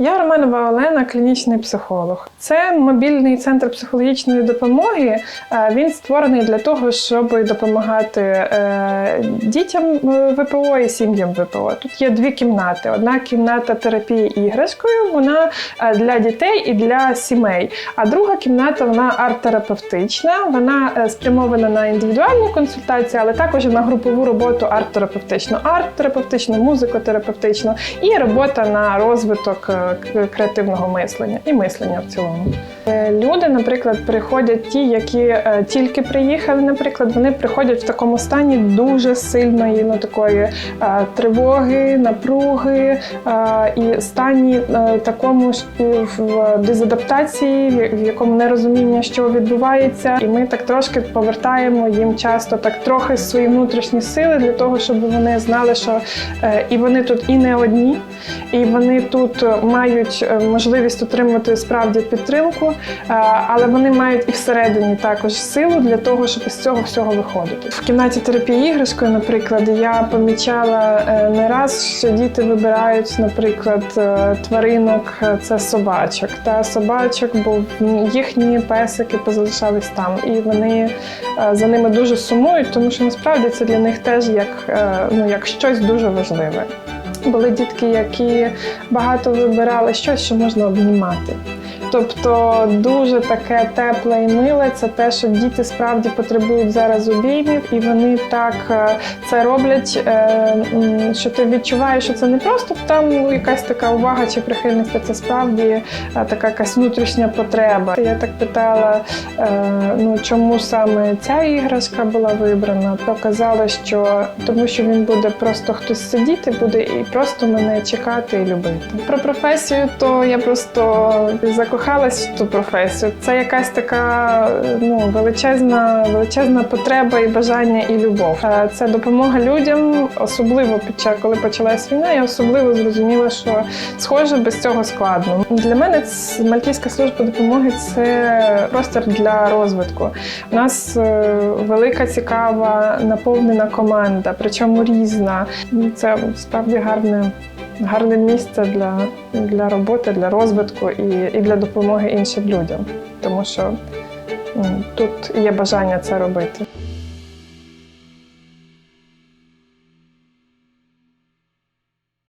Я Романова Олена, клінічний психолог. Це мобільний центр психологічної допомоги. Е, Він створений для того, щоб допомагати е, дітям ВПО і сім'ям ВПО. Тут є дві кімнати. Одна кімната терапії іграшкою, вона е, для дітей і для сімей. А друга кімната вона арт-терапевтична. Вона спрямована на індивідуальні консультації, але також на групову роботу арт-терапевтичну, арт-терапевтичну, музико-терапевтичну і робота на розвиток креативного мислення і мислення в цілому. Е, Люди, наприклад, приходять ті, які е, тільки приїхали, наприклад, вони приходять в такому стані дуже сильної ну, такої е, тривоги, напруги і стані такому в дезадаптації, в- якому нерозуміння, що відбувається, і ми так трошки повертаємо їм часто так трохи свої внутрішні сили для того, щоб вони знали, що і вони тут і не одні, і вони тут е, мають е, можливість отримати справді підтримку, е, але вони мають і всередині також силу для того, щоб із цього всього виходити. В кімнаті терапії іграшкою, наприклад, я помічала е, не раз, що діти вибирають, наприклад, тваринок, це собачок. Та собачок, бо їхні песики позалишались там, і вони за ними дуже сумують, тому що насправді це для них теж як, ну, як щось дуже важливе. Були дітки, які багато вибирали щось, що можна обнімати. Тобто дуже таке тепле і миле це те, що діти справді потребують зараз обіймів, і вони так е, це роблять, е, що ти відчуваєш, що це не просто там якась така увага чи прихильність, а це справді е, така якась внутрішня потреба. Я так питала, ну чому саме ця іграшка була вибрана, то казали, що тому що він буде просто хтось сидіти, буде і просто мене чекати і любити. Про професію, то я просто закохалась в ту професію. Це якась така ну величезна, величезна потреба і бажання, і любов. Е, Це допомога людям, особливо під час, коли почалась війна, я особливо зрозуміла, що схоже без цього складно. Для мене Мальтійська служба допомоги це простір для розвитку. У нас е, велика, цікава, наповнена команда, причому різна. Це справді гарне. Гарне місце для, для роботи, для розвитку і, і для допомоги іншим людям, тому що тут є бажання це робити.